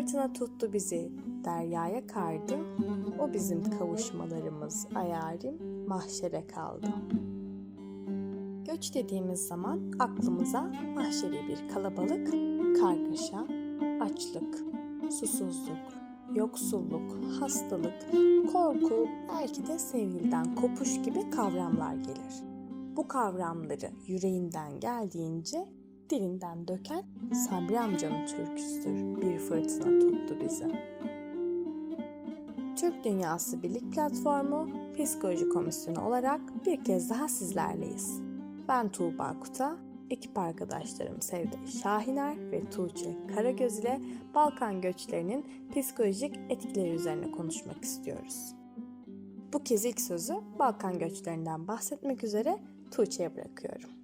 Fırtına tuttu bizi, deryaya kardı. O bizim kavuşmalarımız ayarim mahşere kaldı. Göç dediğimiz zaman aklımıza mahşeri bir kalabalık, kargaşa, açlık, susuzluk, yoksulluk, hastalık, korku, belki de sevgiliden kopuş gibi kavramlar gelir. Bu kavramları yüreğinden geldiğince dilinden döken Sabri amcanın türküsüdür. Bir fırtına tuttu bizi. Türk Dünyası Birlik Platformu Psikoloji Komisyonu olarak bir kez daha sizlerleyiz. Ben Tuğba Kuta, ekip arkadaşlarım Sevde Şahiner ve Tuğçe Karagöz ile Balkan göçlerinin psikolojik etkileri üzerine konuşmak istiyoruz. Bu kez ilk sözü Balkan göçlerinden bahsetmek üzere Tuğçe'ye bırakıyorum.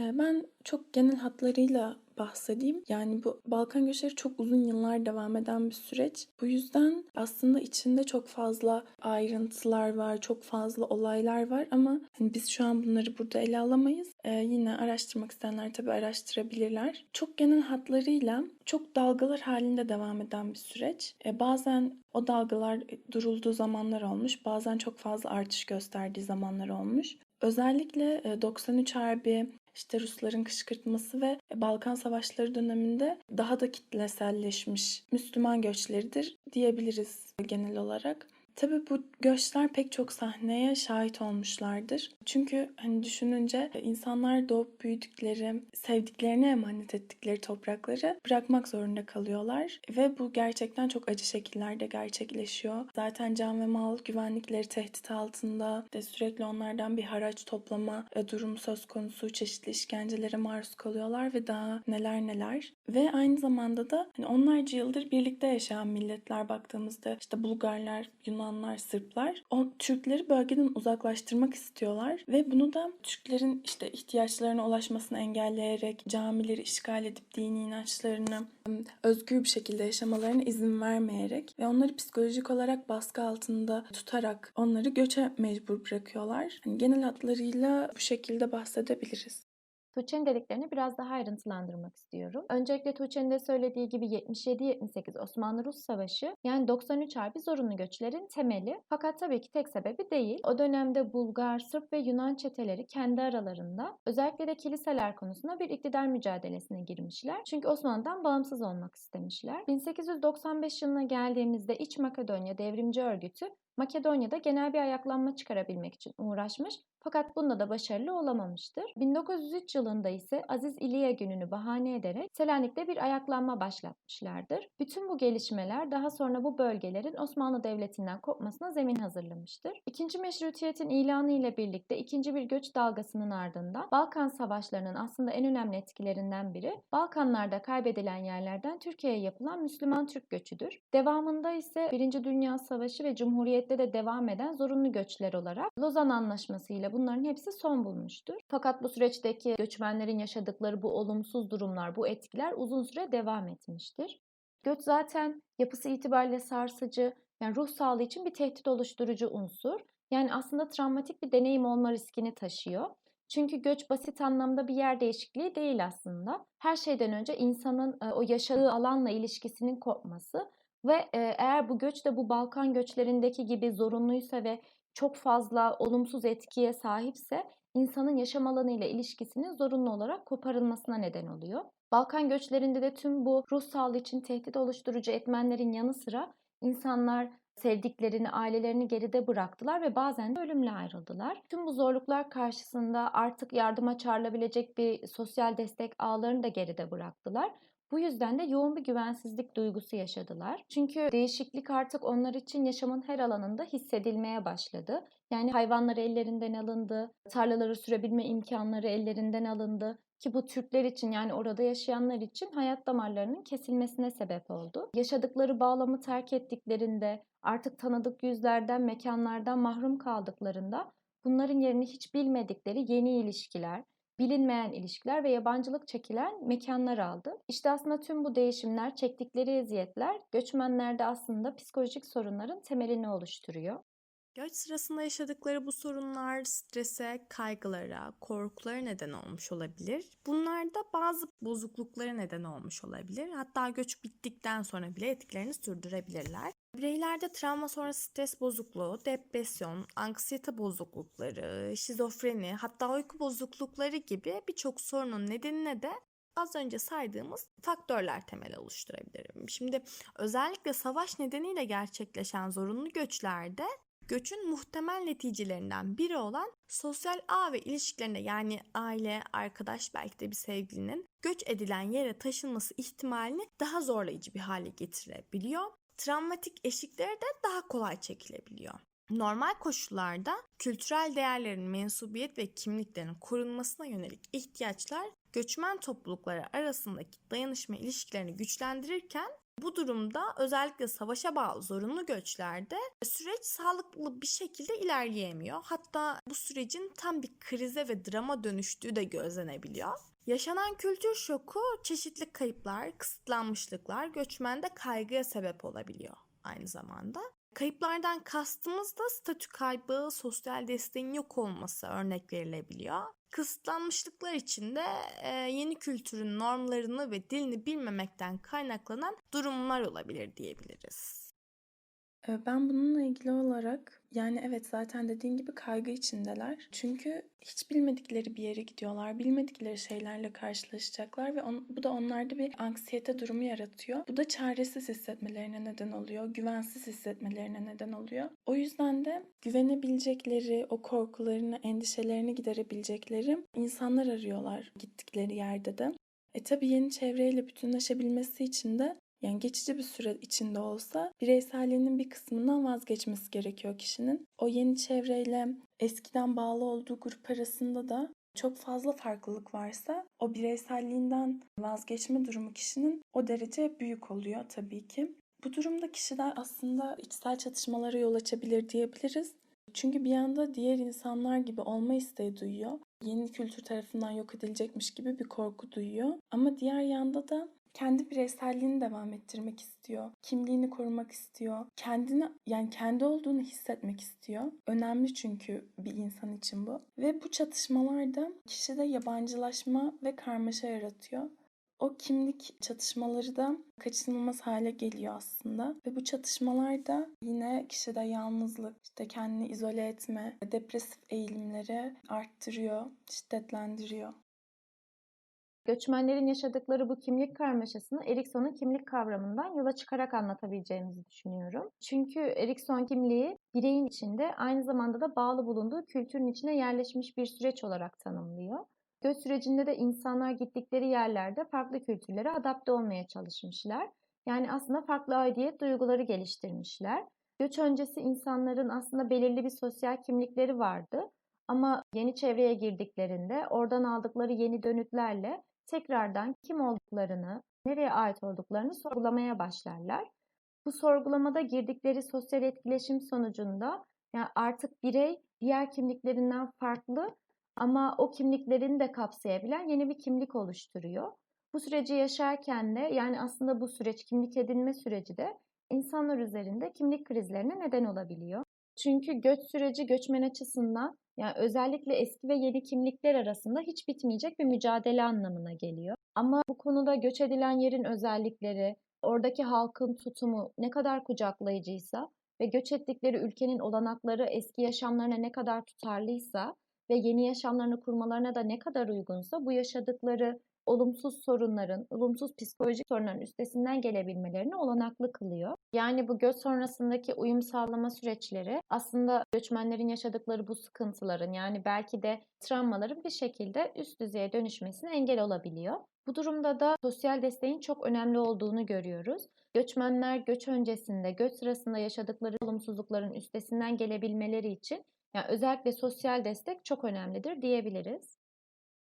Ben çok genel hatlarıyla bahsedeyim. Yani bu Balkan göçleri çok uzun yıllar devam eden bir süreç. Bu yüzden aslında içinde çok fazla ayrıntılar var, çok fazla olaylar var ama hani biz şu an bunları burada ele alamayız. Ee, yine araştırmak isteyenler tabii araştırabilirler. Çok genel hatlarıyla çok dalgalar halinde devam eden bir süreç. Ee, bazen o dalgalar durulduğu zamanlar olmuş, bazen çok fazla artış gösterdiği zamanlar olmuş. Özellikle e, 93 Harbi, işte Rusların kışkırtması ve Balkan Savaşları döneminde daha da kitleselleşmiş Müslüman göçleridir diyebiliriz genel olarak. Tabii bu göçler pek çok sahneye şahit olmuşlardır. Çünkü hani düşününce insanlar doğup büyüdükleri, sevdiklerine emanet ettikleri toprakları bırakmak zorunda kalıyorlar. Ve bu gerçekten çok acı şekillerde gerçekleşiyor. Zaten can ve mal güvenlikleri tehdit altında. De sürekli onlardan bir haraç toplama e, durumu söz konusu. Çeşitli işkencelere maruz kalıyorlar ve daha neler neler. Ve aynı zamanda da hani onlarca yıldır birlikte yaşayan milletler baktığımızda işte Bulgarlar, Yunanlar, Sırplar o Türkleri bölgeden uzaklaştırmak istiyorlar ve bunu da Türklerin işte ihtiyaçlarına ulaşmasını engelleyerek camileri işgal edip dini inançlarını özgür bir şekilde yaşamalarına izin vermeyerek ve onları psikolojik olarak baskı altında tutarak onları göçe mecbur bırakıyorlar. Hani genel hatlarıyla bu şekilde bahsedebiliriz. Tuğçe'nin dediklerini biraz daha ayrıntılandırmak istiyorum. Öncelikle Tuğçe'nin de söylediği gibi 77-78 Osmanlı-Rus Savaşı yani 93 Harbi zorunlu göçlerin temeli. Fakat tabii ki tek sebebi değil. O dönemde Bulgar, Sırp ve Yunan çeteleri kendi aralarında özellikle de kiliseler konusunda bir iktidar mücadelesine girmişler. Çünkü Osmanlı'dan bağımsız olmak istemişler. 1895 yılına geldiğimizde İç Makedonya Devrimci Örgütü Makedonya'da genel bir ayaklanma çıkarabilmek için uğraşmış fakat bunda da başarılı olamamıştır. 1903 yılında ise Aziz İliye gününü bahane ederek Selanik'te bir ayaklanma başlatmışlardır. Bütün bu gelişmeler daha sonra bu bölgelerin Osmanlı Devleti'nden kopmasına zemin hazırlamıştır. İkinci meşrutiyetin ilanı ile birlikte ikinci bir göç dalgasının ardından Balkan Savaşları'nın aslında en önemli etkilerinden biri Balkanlarda kaybedilen yerlerden Türkiye'ye yapılan Müslüman Türk göçüdür. Devamında ise Birinci Dünya Savaşı ve Cumhuriyet'te de devam eden zorunlu göçler olarak Lozan Anlaşması ile bunların hepsi son bulmuştur. Fakat bu süreçteki göçmenlerin yaşadıkları bu olumsuz durumlar, bu etkiler uzun süre devam etmiştir. Göç zaten yapısı itibariyle sarsıcı, yani ruh sağlığı için bir tehdit oluşturucu unsur. Yani aslında travmatik bir deneyim olma riskini taşıyor. Çünkü göç basit anlamda bir yer değişikliği değil aslında. Her şeyden önce insanın o yaşadığı alanla ilişkisinin kopması ve eğer bu göç de bu Balkan göçlerindeki gibi zorunluysa ve çok fazla olumsuz etkiye sahipse insanın yaşam alanı ile ilişkisinin zorunlu olarak koparılmasına neden oluyor. Balkan göçlerinde de tüm bu ruh sağlığı için tehdit oluşturucu etmenlerin yanı sıra insanlar sevdiklerini, ailelerini geride bıraktılar ve bazen de ölümle ayrıldılar. Tüm bu zorluklar karşısında artık yardıma çağrılabilecek bir sosyal destek ağlarını da geride bıraktılar. Bu yüzden de yoğun bir güvensizlik duygusu yaşadılar. Çünkü değişiklik artık onlar için yaşamın her alanında hissedilmeye başladı. Yani hayvanlar ellerinden alındı, tarlaları sürebilme imkanları ellerinden alındı ki bu Türkler için yani orada yaşayanlar için hayat damarlarının kesilmesine sebep oldu. Yaşadıkları bağlamı terk ettiklerinde, artık tanıdık yüzlerden, mekanlardan mahrum kaldıklarında bunların yerini hiç bilmedikleri yeni ilişkiler, bilinmeyen ilişkiler ve yabancılık çekilen mekanlar aldı. İşte aslında tüm bu değişimler, çektikleri eziyetler göçmenlerde aslında psikolojik sorunların temelini oluşturuyor. Göç sırasında yaşadıkları bu sorunlar strese, kaygılara, korkulara neden olmuş olabilir. Bunlar da bazı bozukluklara neden olmuş olabilir. Hatta göç bittikten sonra bile etkilerini sürdürebilirler. Bireylerde travma sonrası stres bozukluğu, depresyon, anksiyete bozuklukları, şizofreni, hatta uyku bozuklukları gibi birçok sorunun nedenine de az önce saydığımız faktörler temel oluşturabilir. Şimdi özellikle savaş nedeniyle gerçekleşen zorunlu göçlerde göçün muhtemel neticelerinden biri olan sosyal ağ ve ilişkilerinde yani aile, arkadaş belki de bir sevgilinin göç edilen yere taşınması ihtimalini daha zorlayıcı bir hale getirebiliyor. Travmatik eşikleri de daha kolay çekilebiliyor. Normal koşullarda kültürel değerlerin mensubiyet ve kimliklerin korunmasına yönelik ihtiyaçlar göçmen toplulukları arasındaki dayanışma ilişkilerini güçlendirirken bu durumda özellikle savaşa bağlı zorunlu göçlerde süreç sağlıklı bir şekilde ilerleyemiyor. Hatta bu sürecin tam bir krize ve drama dönüştüğü de gözlenebiliyor. Yaşanan kültür şoku çeşitli kayıplar, kısıtlanmışlıklar göçmende kaygıya sebep olabiliyor aynı zamanda. Kayıplardan kastımız da statü kaybı, sosyal desteğin yok olması örnek verilebiliyor. Kısıtlanmışlıklar için de e, yeni kültürün normlarını ve dilini bilmemekten kaynaklanan durumlar olabilir diyebiliriz. Ben bununla ilgili olarak yani evet zaten dediğin gibi kaygı içindeler. Çünkü hiç bilmedikleri bir yere gidiyorlar. Bilmedikleri şeylerle karşılaşacaklar ve on- bu da onlarda bir anksiyete durumu yaratıyor. Bu da çaresiz hissetmelerine neden oluyor. Güvensiz hissetmelerine neden oluyor. O yüzden de güvenebilecekleri, o korkularını, endişelerini giderebilecekleri insanlar arıyorlar gittikleri yerde de. E tabii yeni çevreyle bütünleşebilmesi için de yani geçici bir süre içinde olsa bireyselliğinin bir kısmından vazgeçmesi gerekiyor kişinin. O yeni çevreyle eskiden bağlı olduğu grup arasında da çok fazla farklılık varsa o bireyselliğinden vazgeçme durumu kişinin o derece büyük oluyor tabii ki. Bu durumda kişiler aslında içsel çatışmalara yol açabilir diyebiliriz. Çünkü bir yanda diğer insanlar gibi olma isteği duyuyor. Yeni kültür tarafından yok edilecekmiş gibi bir korku duyuyor. Ama diğer yanda da kendi bireyselliğini devam ettirmek istiyor. Kimliğini korumak istiyor. Kendini yani kendi olduğunu hissetmek istiyor. Önemli çünkü bir insan için bu. Ve bu çatışmalar da kişide yabancılaşma ve karmaşa yaratıyor. O kimlik çatışmaları da kaçınılmaz hale geliyor aslında. Ve bu çatışmalar da yine kişide yalnızlık, işte kendini izole etme, depresif eğilimleri arttırıyor, şiddetlendiriyor. Göçmenlerin yaşadıkları bu kimlik karmaşasını Erikson'un kimlik kavramından yola çıkarak anlatabileceğimizi düşünüyorum. Çünkü Erikson kimliği bireyin içinde aynı zamanda da bağlı bulunduğu kültürün içine yerleşmiş bir süreç olarak tanımlıyor. Göç sürecinde de insanlar gittikleri yerlerde farklı kültürlere adapte olmaya çalışmışlar. Yani aslında farklı aidiyet duyguları geliştirmişler. Göç öncesi insanların aslında belirli bir sosyal kimlikleri vardı. Ama yeni çevreye girdiklerinde oradan aldıkları yeni dönütlerle tekrardan kim olduklarını, nereye ait olduklarını sorgulamaya başlarlar. Bu sorgulamada girdikleri sosyal etkileşim sonucunda yani artık birey diğer kimliklerinden farklı ama o kimliklerini de kapsayabilen yeni bir kimlik oluşturuyor. Bu süreci yaşarken de yani aslında bu süreç kimlik edinme süreci de insanlar üzerinde kimlik krizlerine neden olabiliyor. Çünkü göç süreci göçmen açısından yani özellikle eski ve yeni kimlikler arasında hiç bitmeyecek bir mücadele anlamına geliyor. Ama bu konuda göç edilen yerin özellikleri, oradaki halkın tutumu ne kadar kucaklayıcıysa ve göç ettikleri ülkenin olanakları eski yaşamlarına ne kadar tutarlıysa ve yeni yaşamlarını kurmalarına da ne kadar uygunsa bu yaşadıkları olumsuz sorunların, olumsuz psikolojik sorunların üstesinden gelebilmelerini olanaklı kılıyor. Yani bu göç sonrasındaki uyum sağlama süreçleri aslında göçmenlerin yaşadıkları bu sıkıntıların yani belki de travmaların bir şekilde üst düzeye dönüşmesine engel olabiliyor. Bu durumda da sosyal desteğin çok önemli olduğunu görüyoruz. Göçmenler göç öncesinde, göç sırasında yaşadıkları olumsuzlukların üstesinden gelebilmeleri için yani özellikle sosyal destek çok önemlidir diyebiliriz.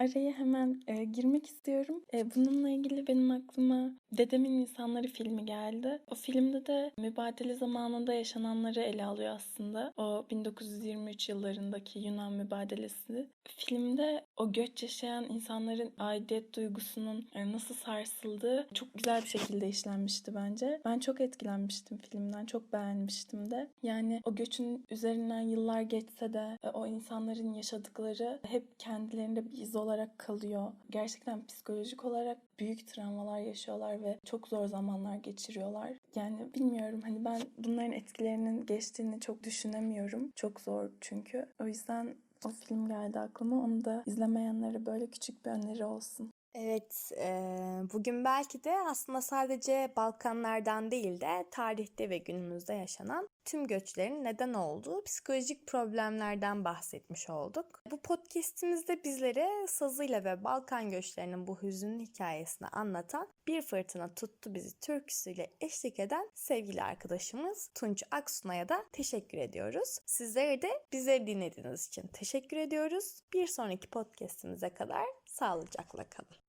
Araya hemen e, girmek istiyorum. E, bununla ilgili benim aklıma Dedemin İnsanları filmi geldi. O filmde de mübadele zamanında yaşananları ele alıyor aslında. O 1923 yıllarındaki Yunan mübadelesi. Filmde o göç yaşayan insanların aidiyet duygusunun e, nasıl sarsıldığı çok güzel bir şekilde işlenmişti bence. Ben çok etkilenmiştim filmden. Çok beğenmiştim de. Yani o göçün üzerinden yıllar geçse de e, o insanların yaşadıkları hep kendilerinde bir iz olarak kalıyor. Gerçekten psikolojik olarak büyük travmalar yaşıyorlar ve çok zor zamanlar geçiriyorlar. Yani bilmiyorum hani ben bunların etkilerinin geçtiğini çok düşünemiyorum. Çok zor çünkü. O yüzden o film geldi aklıma. Onu da izlemeyenlere böyle küçük bir öneri olsun. Evet, eee, bugün belki de aslında sadece Balkanlardan değil de tarihte ve günümüzde yaşanan tüm göçlerin neden olduğu psikolojik problemlerden bahsetmiş olduk. Bu podcast'imizde bizlere sazıyla ve Balkan göçlerinin bu hüzünlü hikayesini anlatan Bir Fırtına Tuttu Bizi türküsüyle eşlik eden sevgili arkadaşımız Tunç Aksunay'a da teşekkür ediyoruz. Sizlere de bizleri dinlediğiniz için teşekkür ediyoruz. Bir sonraki podcast'imize kadar sağlıcakla kalın.